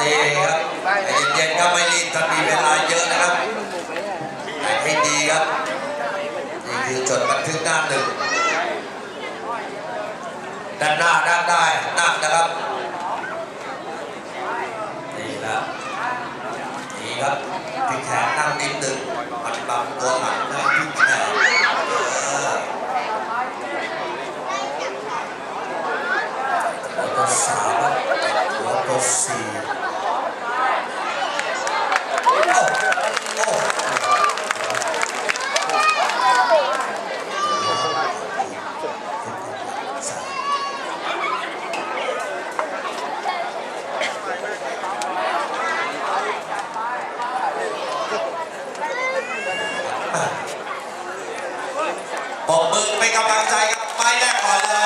นี่ครับเย็นๆก็ไม่รีถ้ามีเวลาเยอะนะครับแต่ให้ดีครับ นี่คือจดบันทึกหน้าหนึ่ง ด้านหน้าด้าได้หน้านะครับ นี่นะนี่ครับที่แขนนั่งนิดหนึ่ง สามแล้วก็สี่บอกมือเปกำลังใจครับไปแรกก่อนเลย